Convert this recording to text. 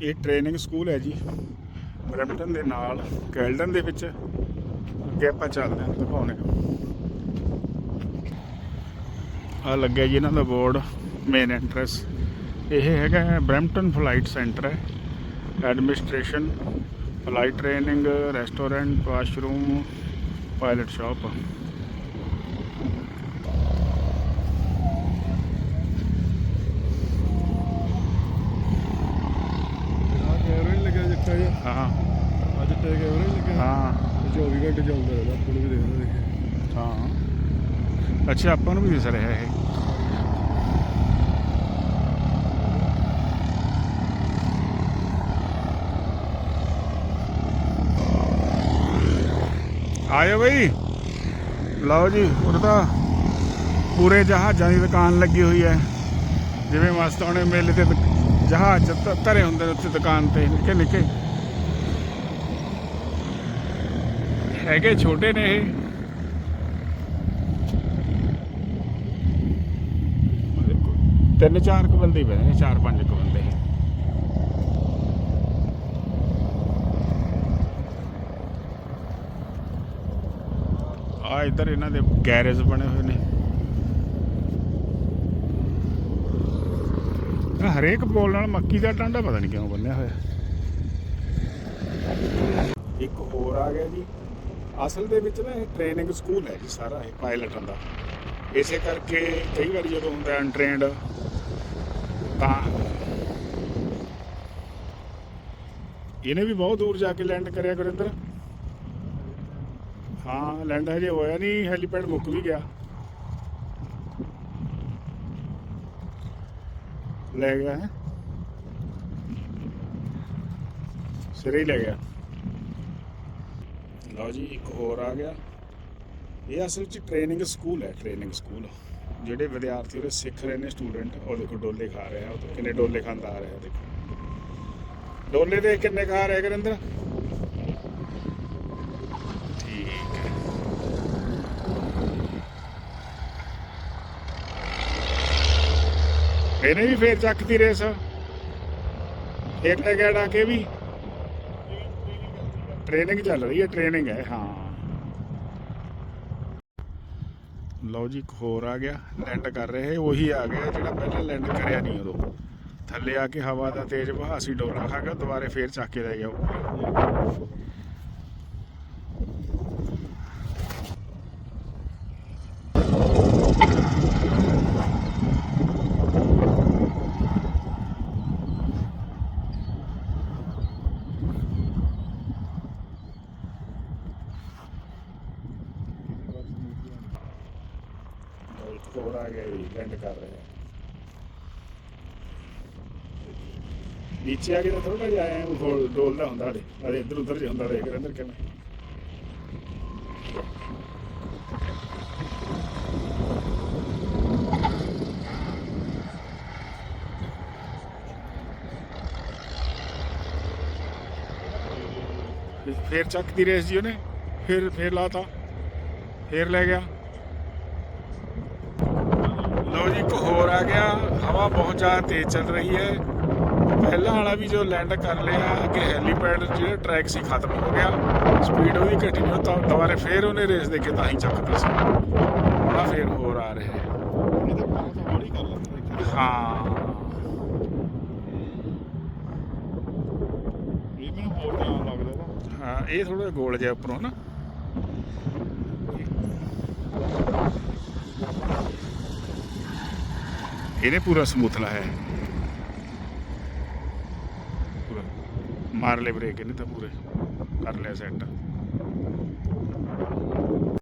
ਇਹ training school ਹੈ ਜੀ। ਬਰੈਂਪਟਨ ਦੇ ਨਾਲ, ਕੈਲਡਨ ਦੇ ਵਿੱਚ ਅੱਗੇ ਆਪਾਂ ਚੱਲਦੇ ਹਾਂ ਦਿਖਾਉਣੇ ਆ ਲੱਗਿਆ ਜੀ ਇਹਨਾਂ ਦਾ ਬੋਰਡ ਮੇਨ ਐਂਟਰੈਂਸ ਇਹ ਹੈਗਾ ਬਰੈਂਪਟਨ ਫਲਾਈਟ ਸੈਂਟਰ ਹੈ। Administration flight training restaurant washroom pilot shop ਆ ਕੈਮਰਾ ਨਹੀਂ ਲੱਗਿਆ ਜੱਟਾ ਜਿਹਾ ਹਾਂ ਜਿਹਾ ਕੈਮਰਾ ਨਹੀਂ ਲੱਗਿਆ ਹਾਂ। ਇਹ 24 ਘੰਟੇ ਚੱਲਦਾ ਰਹਿੰਦਾ ਆਪਾਂ ਨੂੰ ਵੀ ਦੇਖਦਾ ਦੇਖੇ ਹਾਂ। ਅੱਛਾ ਆਪਾਂ ਨੂੰ ਵੀ ਦਿਸ ਰਿਹਾ ਇਹ। ਆਇਓ ਬਈ। ਲਓ ਜੀ ਉਰੇ ਤਾਂ ਪੂਰੇ ਜਹਾਜ਼ਾਂ ਦੀ ਦੁਕਾਨ ਲੱਗੀ ਹੋਈ ਹੈ। ਜਿਵੇਂ ਮਸਤਾਉਣੇ ਮੇਲੇ ਤੇ ਦੁਕ- ਜਹਾਜ਼ ਧ- ਧਰੇ ਹੁੰਦੇ ਨੇ ਉੱਥੇ ਦੁਕਾਨ ਤੇ ਨਿੱਕੇ ਨਿੱਕੇ ਹੈਗੇ, ਛੋਟੇ ਨੇ ਇਹ। ਤਿੰਨ ਚਾਰ ਕੁ ਬੰਦੇ ਹੀ ਨੇ, ਚਾਰ ਪੰਜ ਕੁ ਬੰਦੇ। ਆ ਇੱਧਰ ਇਹਨਾਂ ਦੇ ਗੈਰੇਜ ਬਣੇ ਹੋਏ ਨੇ। ਹਰੇਕ ਬੋਲ ਨਾਲ ਮੱਕੀ ਦਾ ਟਾਂਡਾ ਪਤਾ ਨਹੀਂ ਕਿਉਂ ਬੰਨਿਆ ਹੋਇਆ। ਇੱਕ ਹੋਰ ਆ ਗਿਆ ਜੀ। ਅਸਲ ਦੇ ਵਿੱਚ ਨਾ ਇਹ ਟ੍ਰੇਨਿੰਗ ਸਕੂਲ ਹੈ ਜੀ ਸਾਰਾ, ਇਹ ਪਾਇਲਟਾਂ ਦਾ। ਇਸੇ ਕਰਕੇ ਕਈ ਵਾਰੀ ਜਦੋਂ ਹੁੰਦਾ ਅਨਟ੍ਰੇਨਡ ਤਾਂ ਇਹਨੇ ਵੀ ਬਹੁਤ ਦੂਰ ਜਾ ਕੇ ਲੈਂਡ ਕਰਿਆ ਗੁਰਿੰਦਰ। ਹਾਂ ਲੈਂਡ ਹਜੇ ਹੋਇਆ ਨਹੀਂ, ਹੈਲੀਪੈਡ ਮੁੱਕ ਵੀ ਗਿਆ। ਲੈ ਗਿਆ, ਹੈ? ਸਿਰੇ ਹੀ ਲੈ ਗਿਆ। ਲਓ ਜੀ, ਇੱਕ ਹੋਰ ਆ ਗਿਆ। ਇਹ ਅਸਲ 'ਚ ਟ੍ਰੇਨਿੰਗ ਸਕੂਲ ਹੈ ਟ੍ਰੇਨਿੰਗ ਸਕੂਲ ਜਿਹੜੇ ਵਿਦਿਆਰਥੀ ਉਹਦੇ ਸਿੱਖ ਰਹੇ ਨੇ ਸਟੂਡੈਂਟ ਉਹ ਦੇਖੋ ਡੋਲੇ ਖਾ ਰਹੇ ਆ, ਉਹ ਕਿੰਨੇ ਡੋਲੇ ਖਾਂਦਾ ਆ ਰਿਹਾ, ਦੇਖੋ। ਡੋਲੇ ਦੇ ਕਿੰਨੇ ਖਾ ਰਿਹਾ ਗਰਿੰਦਰ। ਠੀਕ ਹੈ। ਇਹਨੇ ਵੀ ਫੇਰ ਚੱਕਦੀ ਰੇਸ। ਇੱਕ ਲੈ ਗਿਆ ਕੇ ਵੀ। ਟ੍ਰੇਨਿੰਗ ਚੱਲ ਰਹੀ ਹੈ ਟ੍ਰੇਨਿੰਗ ਹੈ, ਹਾਂ। ਲਓ ਜੀ, ਇੱਕ ਹੋਰ ਆ ਗਿਆ ਲੈਂਡ ਕਰ ਰਹੇ ਉਹੀ ਆ ਗਿਆ ਜਿਹੜਾ ਪਹਿਲਾਂ ਲੈਂਡ ਕਰਿਆ ਨਹੀਂ ਉਦੋਂ। ਥੱਲੇ ਆ ਕੇ ਹਵਾ ਦਾ ਤੇਜ਼ ਵਹਾਅ ਸੀ ਡੋਲਾ ਖਾ ਗਿਆ ਦੁਬਾਰੇ ਫੇਰ ਚੱਕ ਕੇ ਲੈ ਗਿਆ ਉੱਪਰ ਲਓ, ਇੱਕ ਹੋਰ ਆ। ਗਿਆ ਨੀਚੇ ਆ ਕੇ ਤਾਂ ਥੋੜਾ ਜਿਹਾ ਆਇਆ ਉਹ ਡੋਲਦਾ ਹੁੰਦਾ ਹਲੇ ਅਰੇ ਇੱਧਰ ਉੱਧਰ ਜਿਹਾ ਹੁੰਦਾ ਰਹੇ ਅੰਦਰ ਕਿਵੇਂ। ਫੇਰ ਚੱਕਦੀ ਰੇਸ ਜੀ ਉਹਨੇ ਫਿਰ ਫੇਰ ਲਾਤਾ ਫੇਰ ਲੈ ਗਿਆ। ਜੀ, ਇੱਕ ਹੋਰ ਆ ਗਿਆ। ਹਵਾ ਬਹੁਤ ਜ਼ਿਆਦਾ ਤੇਜ਼ ਚੱਲ ਰਹੀ ਹੈ। ਪਹਿਲਾਂ ਵਾਲਾ ਵੀ ਜੋ ਲੈਂਡ ਕਰ ਲਿਆ, ਅੱਗੇ ਹੈਲੀਪੈਡ ਜਿਹੜਾ ਟਰੈਕ ਸੀ ਖਤਮ ਹੋ ਗਿਆ। ਸਪੀਡ ਉਹਦੀ ਘਟੀ ਨਹੀਂ ਤਾਂ ਦੁਬਾਰੇ ਫੇਰ ਉਹਨੇ ਰੇਸ ਦੇ ਕੇ ਤਾਂ ਹੀ ਚੱਕਦਾ ਸੀ। ਹੁਣ ਫੇਰ ਹੋਰ ਆ ਰਿਹਾ ਹੈ। ਹਾਂ। ਇਹ ਮੈਨੂੰ ਹੋਰ ਧਿਆਨ ਲੱਗਦਾ ਇਹਦਾ ਹਾਂ, ਇਹ ਥੋੜਾ ਗੋਲ ਜਿਹਾ ਉੱਪਰੋਂ ਨਾ। ਇਹਨੇ ਪੂਰਾ ਸਮੂਥ ਲਾਇਆ ਹੈ। ਪੂਰਾ। ਮਾਰ ਲੈ ਬ੍ਰੇਕ ਇਹਨੇ ਤਾਂ ਪੂਰੇ। ਕਰ ਲਿਆ ਸੈੱਟ